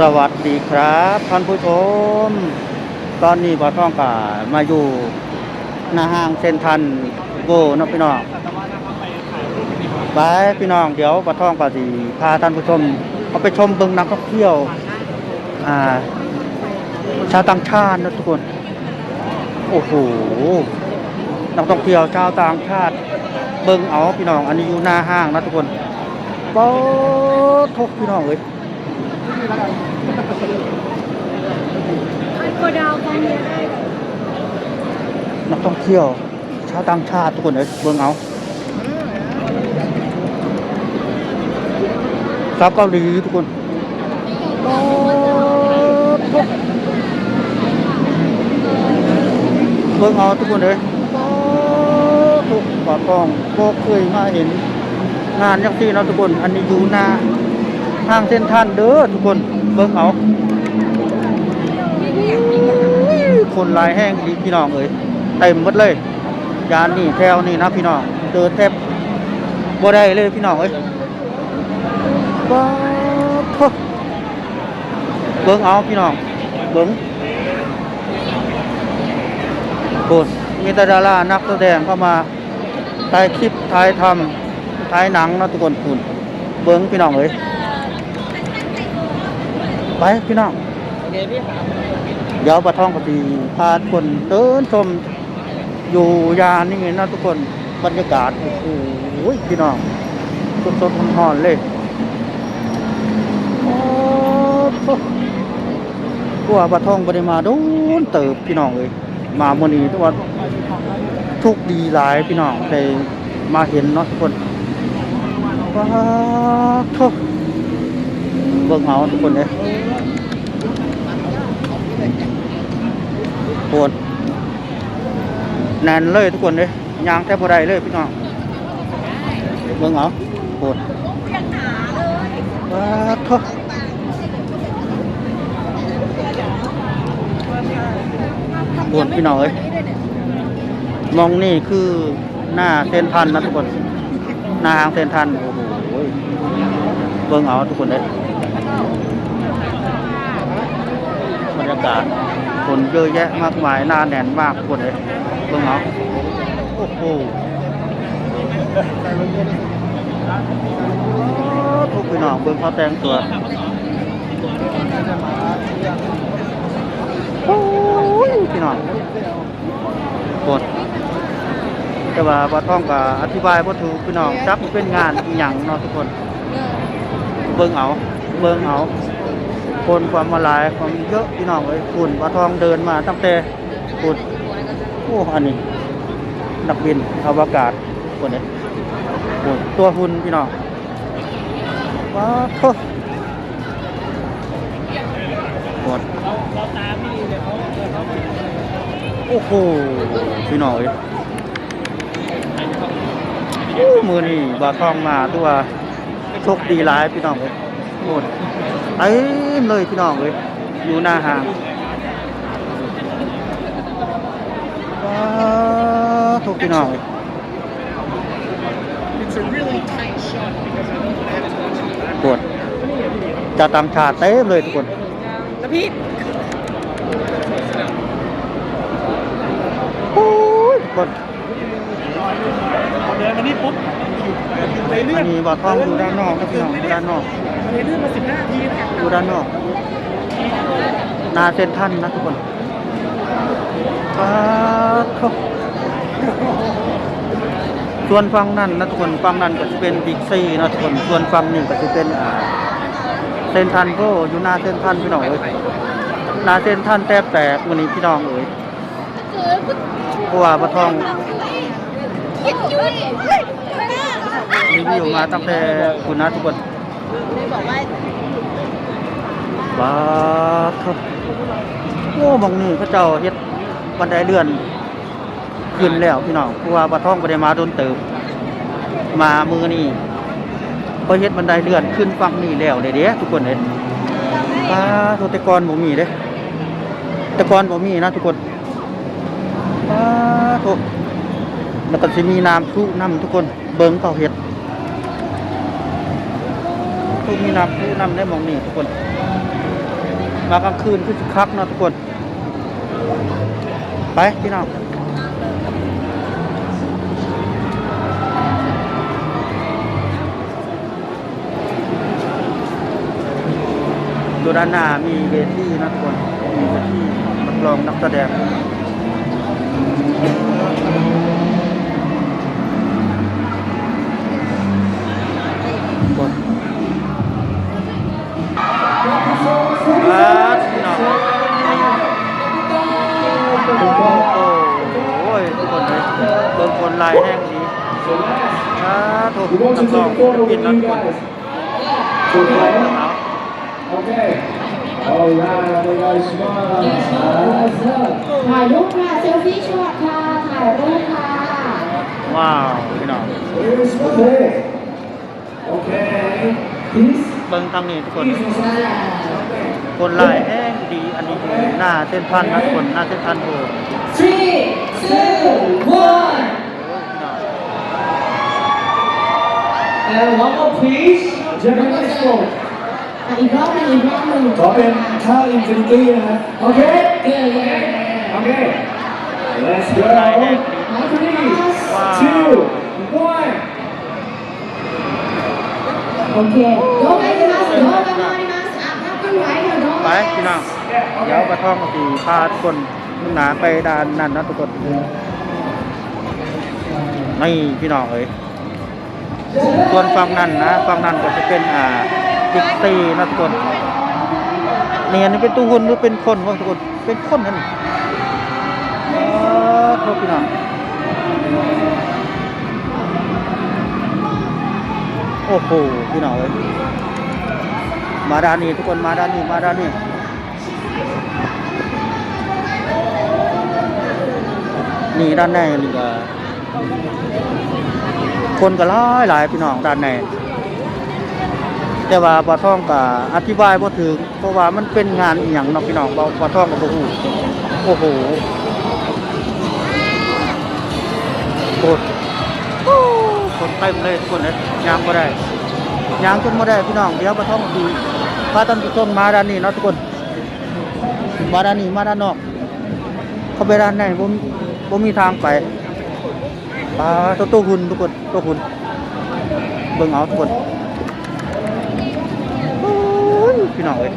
สวัสดีครับท่านผู้ชม ตอนนี้บ่อท่องกามาอยู่หน้าห้างเซนทรัลโกนะพี่น้องไปพี่น้องเดี๋ยวบ่อท่องก็สิพาท่านผู้ชมเอาไปชมเบิงนักท่องเที่ยวอ่าชาวต่างชาตินะทุกคน โอ้โหนักท่องเที่ยวชาวต่างชาติ เบิงเอาพี่น้อง อันนี้อยู่หน้าห้างนะทุกคนป๊อทุกพี่น้องเอ้ย อันก็ดาวฟังเนี่ยได้นักท่องเที่ยว ชาวต่างชาติทุกคนเอ้ยเบิ่งเอาสาวเกาหลีทุกคนปอทุกเบิ่งเอาทุกคนเอ้ยปอทุกปากล้องก็เคยมาเห็นงานอย่างที่เนาะทุกคน อันนี้อยู่หน้า ห้างเส้นทันเด้อทุกคนเบิ่งเอาคนลายแห้งดีพี่น้องเอ้ยเต็มหมดเลยยานนี่แถวนี่นะพี่น้องเดินแทบบ่ได้เลยพี่น้องเอ้ยว้าเบิ่งเอาพี่น้องเบิ่งโคนมีต่ดารานักแสดงเข้ามาถ่ายคลิปถ่ายทำถ่ายหนังนะทุกคนคุณเบิ่งพี่น้องเอ้ย ไปพี่น้อง เดี๋ยวปลาท่องกตีพาคนเดินชมอยู่ยานนี่นะทุกคนบรรยากาศโอ้โหพี่น้องสดสดๆร้อนๆเลยโอ้โหตัวปลาท่องปริมาโดนเติบพี่น้องเลยมาโมอนีทุกวันทุกดีหลายพี่น้องได้มาเห็นเนาะทุกคนว้าวโท เบิ่งเอาทุกคนเลยปวดแน่นเลยทุกคนเลยยางแทบบ่ได้เลยพี่น้องเบิ่งเอาปวดว้าทปวดพี่น้องเอ้ยมองนี่คือหน้าเซนทันนะทุกคน หน้าห้างเซนทันโอ้โหเบิ่งเอาทุกคนเลย บรรยากาศคนเยอะแยะมากมายหน้าแน่นมากคนเลยเบิ่งเอาโอ้โหทุกพี่น้องเบิ่งเขาแต่งตัวโอ้ยพี่น้องกดแต่ว่าบ่ท่องก็อธิบายบ่ถูกพี่น้องจักเป็นงานอีหยังเนาะทุกคน เบิ่งเอา เบิ่งเอาคนความมาหลายความเยอะพี่น้องเลยคุณปลาทองเดินมาตั้งแต่คุณโอ้อันนี้นักบินอวกาศคนนี้คุณตัวหุ่นพี่น้องว้าวโถ่นโอ้โหพี่น้องเลยโอ้มือนี่บาทองมาตัวโชคดีหลายพี่น้องเลย โอ้เต็มเลยพี่น้องเลยอยู่หน้าห้างว้าวทุกพี่น้องเลย It's a really tight shot because I don't have to touch ปวดจะต่างชาติเต็มเลยทุกคนแล้วพี่โอ้ยทุกคนเดินมานี่ปุ๊บในเลื่ออันนนี้บาทองอยู่ด้านนอกนะพี่น้องอยู่ด้านนอกใน เลื่อนมาสิบห้าทีนะอยู่ด้านนอกนาเซนทันนะทุกคนว้าวทุกส่วนฝั่งนั้นนะทุกคนฝั่งนั้นก็จะเป็นบิ๊กซีนะทุกคนส่วนฝั่งนี้ก็จะเป็นอ่าเซนทันโกอยู่หน้าเซนทันพี่น้องเอ้ยหน้าเซนทันแทบแตกวันนี้พี่น้องเอ้ยเพราะว่าปลาทองรีวิวมาตั้งแต่คุณนะทุกคน บอกว่าว้าทโอ้บางนี่พระเจ้าเฮ็ดบันไดเลื่อนขึ้นแล้วพี่น้องเพราะว่าปลาทองบ่ได้มาโดนเติมมามือนี่พอเฮ็ดบันไดเลื่อนขึ้นฝั่งนี้แล้วเด้เด้ทุกคนเด้ปลาโทตะกอนบ่มีเด้ตะกอนบ่มีนะทุกคนปลาโทแล้วก็สิมีน้ำพุน้ำทุกคนเบิ่งเขาเฮ็ด ทุกมีน้ำพุน้ำได้มองนี่ทุกคน มากลางคืนคือสิคักนะทุกคน ไปพี่น้องดูด้านหน้ามีเวทีนะทุกคนมีเวทีนักร้องนักแสดงายแห้งดีช้าถูกจับลองปิดแล้วกดกดลงนะครับ Okay. All right, everybody smile. That's ถ่ายรูปค่ะเซลฟี่ช็อตค่ะถ่ายรูปค่ะ ว้าว พี่น้องโอเคเบิ้งทางนี้คน คนลายแห้งดีอันนี้คือหน้าเส้นพันนะคนหน้าเส้นพันโบ three two น And one more please. Japanese smoke. อะอีกรอบหนึงอีกรอบหนึงขอเป็นข้าวอินฟินิตี้นะฮะโอเคเก่งเลยโอเค let's ลายแห้ง go ดี three ว้าว two one โอเคโยกไปที่มาสโยกไปมาที่มาสอะถ้าขึ้นไหวเดี๋ยวโยกไปพี่น้องเดี๋ยวกระท่องกสีพาทุกคนมุ่งหนาไปด้านนั้นนะทุกคนนี่พี่น้องเอ้ย ส่วนฝั่งนั้นนะฝั่งนั้นก็จะเป็นอ่าดิกซีนะทุกคนนี่อันนี้เป็นตู้หุ่นหรือเป็นคนวะทุกคนเป็นคนนั่นอ๋อโทษพี่น้องโอ้โหพี่น้องเอ้ยมาด้านนี้ทุกคนมาด้านนี้มาด้านนี้นี่ด้านในนี่ก็ คนก็หลายหลายพี่น้องด้านในแต่ว่าปลาท่องก็อธิบายบ่ถึงเพราะว่ามันเป็นงานอีหยังเนาะพี่น้องบ่ปลาท่องก็บ่ฮู้โอ้โหโคตรคนเต็มเลยทุกคนเลยยางบ่ได้ยางจนบ่ได้พี่น้องเดี๋ยวปลาท่องดีพาท่านผู้ชมมาด้านนี้เนาะทุกคนมาด้านนี้มาด้านนอก เข้าไปด้านในบ่มบ่มีทางไป ปลาตัวตัวหุ่นทุกคนตัวหุ่นเบิ่งเอาทุกคนพี่น้องเอ้ย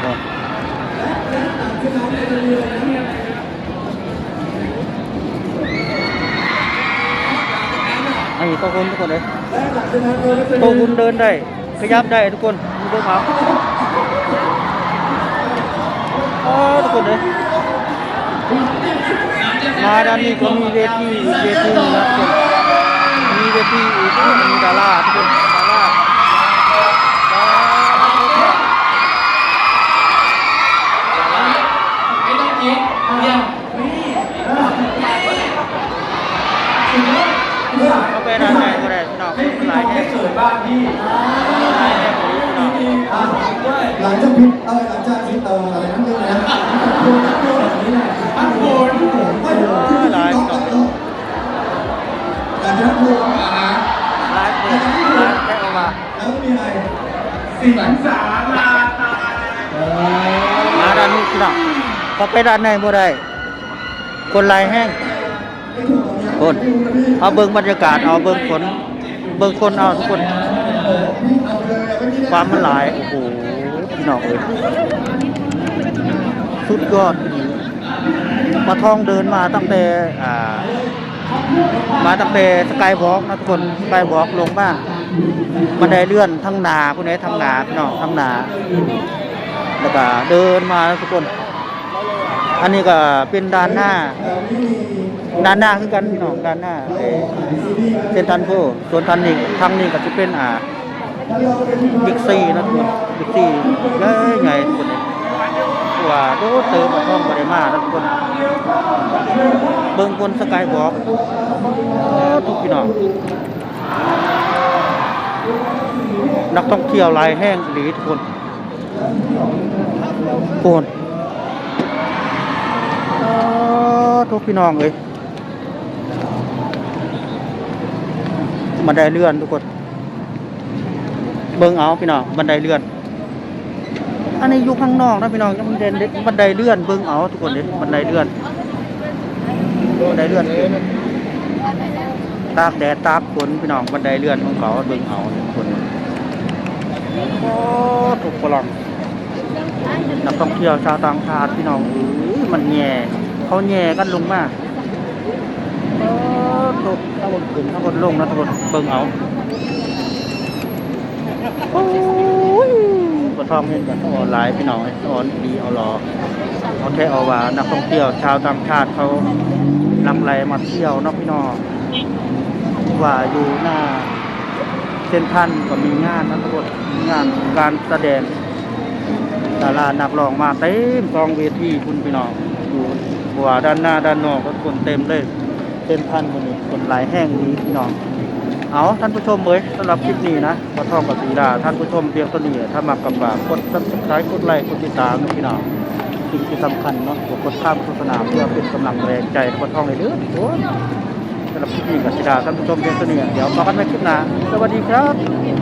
โอ้ไอ้ตัวหุ่นทุกคนเลยตัวคุณเดินได้ ขยับได้ทุกคนดูเบิ่งเอา ทุกคนเลยมาด้านนี้ก็มีเวทีเวทีนะทุกคนมีเวทีอีกมีดาราทุกคนดาราเข้าไปด้านในก็ได้พี่น้องเป็นหลายแห่งเกิดบ้านพี่หลายแค่หลังจากพิษเออหลังจากพิษอออะไรนั่น เองนโดนโดนแบบนี้แหละพันโกนไม่ดนที่อกแล้วหลังจากนั้นโดนอ่าไลฟ์เปิดไลฟ์แค่ออกมาแล้วมีอะไรสิงสาราตามาดานนี้พี่น้องพอไปด้านในบ่ได้คนหลายแห้งคนเอาเบิ่งบรรยากาศเอาเบิ่งฝนเบิ่งคนเอาทุกคนความมันหลายโอ้โหพี่น้องเอ้ย สุดยอดปลาทองเดินมาตั้งแต่มาตั้งแต่สกายวอล์กนะทุกคนสกายวอล์กลงมาบันไดเลื่อนทั้งหนาพวกนี้ทั้งหนาพี่น้องทั้งหนาแล้วก็เดินมาทุกคน อันนี้ก็เป็นด้านหน้า ด้านหน้าคือกันพี่น้องด้านหน้าเอ่อเซนทรันโพส่วนทางนี้ทางนี้ก็จะเป็นอ่าบิ๊กซีนะทุกคนบิ๊กซีใหญ่ใหญ่ทุกคนเลยเพราะ ว่าดดเติมมาท่องบริมาทุกคนเบิ่งบนสกายวอล์กทุกพี่น้องนักท่องเที่ยวลายแห้งหลีทุกคนโคนทุกพี่น้องเลยบบันไดเลื่อนทุกคน เบิ่งเอาพี่น้องบันไดเลื่อน อันนี้อยู่ข้างนอกนะพี่น้องยังบันไดเล็กบันไดเลื่อนเบิ่งเอาทุกคนเด็บันไดเลื่อนบันไดเลื่อนตากแดดตากฝนพี่น้องบันไดเลื่อนของเขาเบิ่งเอาทุกคนโอ้ถูกปลังนักท่องเที่ยวชาวต่างชาติพี่น้องอุ้ยมันแย่เขาแย่กันลงมาโอ้ถูกทั้งบนขึ้นทั้งบนลงนะทุกคนเบิ่งเอาโอ้ย กระท่องเห็นกันออนไลน์พี่น้องออนดีเอารอเอาแค่เอาว่านักท่องเที่ยวชาวต่างชาติเขานำไรมาเที่ยวนอกพี่น้องว่าอยู่หน้าเส้นทันก็มีงานนะทุกคนงานการแสดงดารานักร้องมาเต็มกองเวทีคุณพี่น้องอยู่ว่าด้านหน้าด้านนอกก็คนเต็มเลยเส้นทันคนนี้คนหลายแห้งนี้พี่น้อง เอาท่านผู้ชมเลยสำหรับคลิปนี้นะพระท่องกับสีดาท่านผู้ชมเพียงตัวนี้ถ้ามากับฝากกดซับสไครต์กดไลค์กดติดตามนะพี่น้องสิ่งที่สำคัญเนาะกดข้ามโฆษณาเพื่อเป็นกำลังแรงใจให้คนท่องเลยเด้อโอ้ยสำหรับคลิปนี้กับสีดาท่านผู้ชมเพียงตัวนี้เดี๋ยวมากันใหม่คลิปหน้าสวัสดีครับ